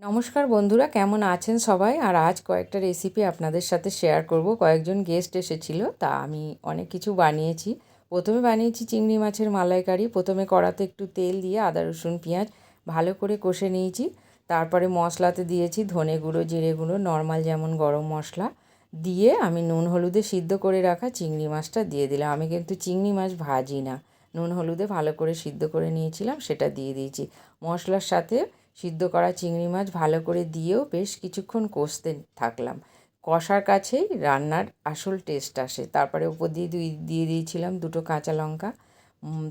নমস্কার বন্ধুরা, কেমন আছেন সবাই? আর আজ কয়েকটা রেসিপি আপনাদের সাথে শেয়ার করব। কয়েকজন গেস্ট এসেছিল, তা আমি অনেক কিছু বানিয়েছি। প্রথমে বানিয়েছি চিংড়ি মাছের মালাইকারি। প্রথমে কড়াতে একটু তেল দিয়ে আদা, রসুন, পেঁয়াজ ভালো করে কষে নিয়েছি। তারপরে মশলাতে দিয়েছি ধনে গুঁড়ো, জিরে গুঁড়ো নর্মাল যেমন গরম মশলা। দিয়ে আমি নুন হলুদে সিদ্ধ করে রাখা চিংড়ি মাছটা দিয়ে দিলাম। আমি কিন্তু চিংড়ি মাছ ভাজি না। নুন হলুদে ভালো করে সিদ্ধ করে নিয়েছিলাম, সেটা দিয়ে দিয়েছি। মশলার সাথে সিদ্ধ করা চিংড়ি মাছ ভালো করে দিয়েও বেশ কিছুক্ষণ কষতে থাকলাম। কষার কাছেই রান্নার আসল টেস্ট আসে। তারপরে উপর দিয়ে দুই, দিয়ে দিয়েছিলাম দুটো কাঁচা লঙ্কা।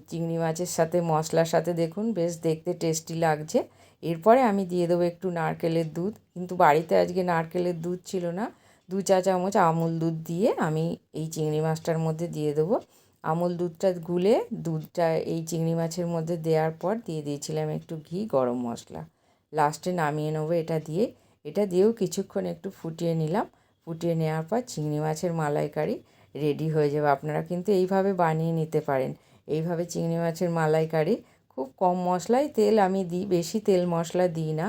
চিংড়ি মাছের সাথে মশলার সাথে দেখুন বেশ দেখতে টেস্টি লাগছে। এরপরে আমি দিয়ে দেবো একটু নারকেলের দুধ। কিন্তু বাড়িতে আজকে নারকেলের দুধ ছিল না। দু চা চামচ আমুল দুধ দিয়ে আমি এই চিংড়ি মাছটার মধ্যে দিয়ে দেবো। আমুল দুধটা গুলে দুধটা এই চিংড়ি মাছের মধ্যে দেওয়ার পর দিয়ে দিয়েছিলাম একটু ঘি, গরম মশলা। লাস্টে নামিয়ে নেব এটা দিয়ে। এটা দিয়েও কিছুক্ষণ একটু ফুটিয়ে নিলাম। ফুটিয়ে নেওয়ার পর চিংড়ি মাছের মালাইকারি রেডি হয়ে যাবে। আপনারা কিন্তু এইভাবে বানিয়ে নিতে পারেন। এইভাবে চিংড়ি মাছের মালাইকারি, খুব কম মশলায় তেল আমি দিই, বেশি তেল মশলা দিই না।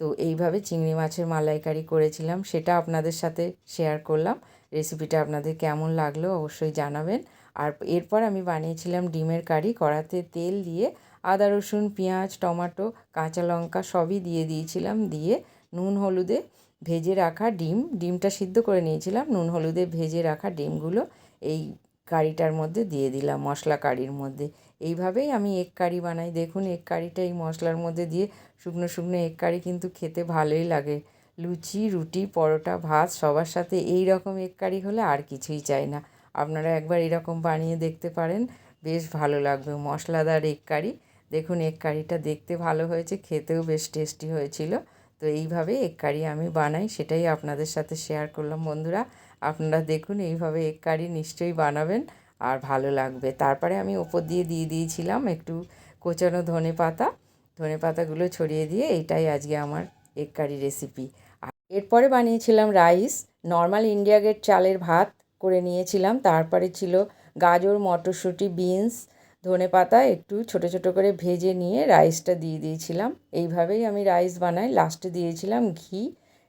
তো এইভাবে চিংড়ি মাছের মালাইকারি করেছিলাম, সেটা আপনাদের সাথে শেয়ার করলাম। রেসিপিটা আপনাদের কেমন লাগল অবশ্যই জানাবেন। আর এরপর আমি বানিয়েছিলাম ডিমের কারি। কড়াতে তেল দিয়ে আদা, রসুন, পেঁয়াজ, টমাটো, কাঁচা লঙ্কা সবই দিয়ে দিয়েছিলাম। দিয়ে নুন হলুদে ভেজে রাখা ডিম, ডিমটা সিদ্ধ করে নিয়েছিলাম। নুন হলুদে ভেজে রাখা ডিমগুলো এই কারিটার মধ্যে দিয়ে দিলাম, মশলা কারির মধ্যে। এইভাবেই আমি এক কারি বানাই। দেখুন এক কারিটা এই মশলার মধ্যে দিয়ে শুকনো শুকনো এক কারি কিন্তু খেতে ভালোই লাগে। লুচি, রুটি, পরোটা, ভাত সবার সাথে এই রকম এগ কারি হলে আর কিছুই চাই না। আপনারা একবার এরকম বানিয়ে দেখতে পারেন। বেশ ভালো লাগবে, মশলাদার এক কারি। দেখুন, এগ কারিটা দেখতে ভালো হয়েছে, খেতেও বেশ টেস্টি হয়েছিল। তো এইভাবে এগ কারি আমি বানাই, সেটাই আপনাদের সাথে শেয়ার করলাম। বন্ধুরা, আপনারা দেখুন, এইভাবে এগ কারি নিশ্চয়ই বানাবেন আর ভালো লাগবে। তারপরে আমি ওপর দিয়ে দিয়ে দিয়েছিলাম একটু কোচানো ধনে পাতা। ধনে পাতাগুলো ছড়িয়ে দিয়ে এইটাই আজকে আমার এগ কারি রেসিপি। এরপরে বানিয়েছিলাম রাইস। নর্মাল ইন্ডিয়া গেট চালের ভাত করে নিয়েছিলাম। তারপরে ছিল গাজর, মটরশুঁটি, বিনস ধনে পাতা একটু ছোট ছোট করে ভেজে নিয়ে রাইসটা দিয়ে দিয়েছিলাম। এইভাবেই আমি রাইস বানাই। লাস্টে দিয়েছিলাম ঘি।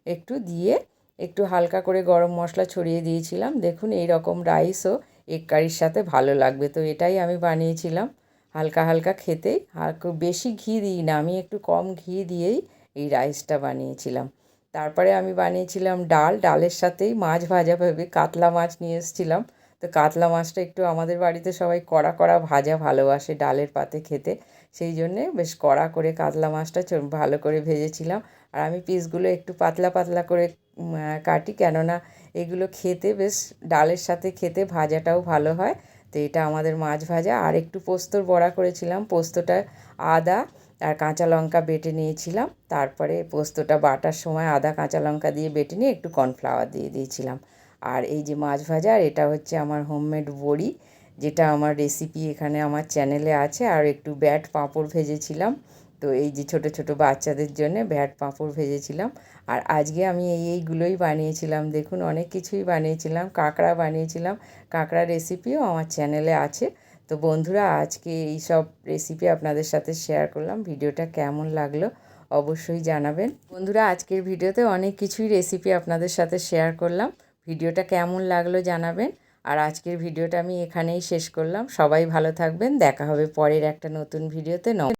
একটু দিয়ে একটু হালকা করে গরম মশলা ছড়িয়ে দিয়েছিলাম। দেখুন এই রকম রাইসও এগ কারির সাথে ভালো লাগবে। তো এটাই আমি বানিয়েছিলাম হালকা হালকা খেতেই আর খুব বেশি ঘি দিই না, আমি একটু কম ঘি দিয়েই এই রাইসটা বানিয়েছিলাম। তারপরে আমি বানিয়েছিলাম ডাল। ডালের সাথেই মাছ ভাজা ভেবে কাতলা মাছ নিয়ে এসেছিলাম। তো কাতলা মাছটা একটু আমাদের বাড়িতে সবাই কড়া কড়া ভাজা ভালোবাসে ডালের পাতে খেতে। সেই জন্যে বেশ কড়া করে কাতলা মাছটা ভালো করে ভেজেছিলাম। আর আমি পিসগুলো একটু পাতলা পাতলা করে কাটি। কেননা এগুলো খেতে বেশ ডালের সাথে খেতে ভাজাটাও ভালো হয়। তো এটা আমাদের মাছ ভাজা। আর একটু পোস্তর বড়া করেছিলাম। পোস্তটা আদা আর কাঁচা লঙ্কা বেটে নিয়েছিলাম। তারপরে পোস্তটা বাটার সময় আদা, কাঁচা লঙ্কা দিয়ে বেটে নিয়ে একটু কর্নফ্লাওয়ার দিয়ে দিয়েছিলাম। আর এই যে মাছ ভাজা আর এটা হচ্ছে আমার হোমমেড বড়ি, যেটা আমার রেসিপি এখানে আমার চ্যানেলে আছে। আর একটু ব্যাট পাঁপড় ভেজেছিলাম, তো এই যে ছোট ছোট বাচ্চাদের জন্য ব্যাট পাঁপড় ভেজেছিলাম। আর আজকে আমি এই এইগুলোই বানিয়েছিলাম, দেখুন অনেক কিছুই বানিয়েছিলাম, কাঁকড়া বানিয়েছিলাম। কাঁকড়া রেসিপিও আমার চ্যানেলে আছে। তো বন্ধুরা, আজকে এই সব রেসিপি আপনাদের সাথে শেয়ার করলাম। ভিডিওটা কেমন লাগল অবশ্যই জানাবেন। বন্ধুরা, আজকের ভিডিওতে অনেক কিছুই রেসিপি আপনাদের সাথে শেয়ার করলাম। ভিডিওটা কেমন লাগল জানাবেন। আর আজকের ভিডিওটা আমি এখানেই শেষ করলাম। সবাই ভালো থাকবেন। দেখা হবে পরের একটা নতুন ভিডিওতে।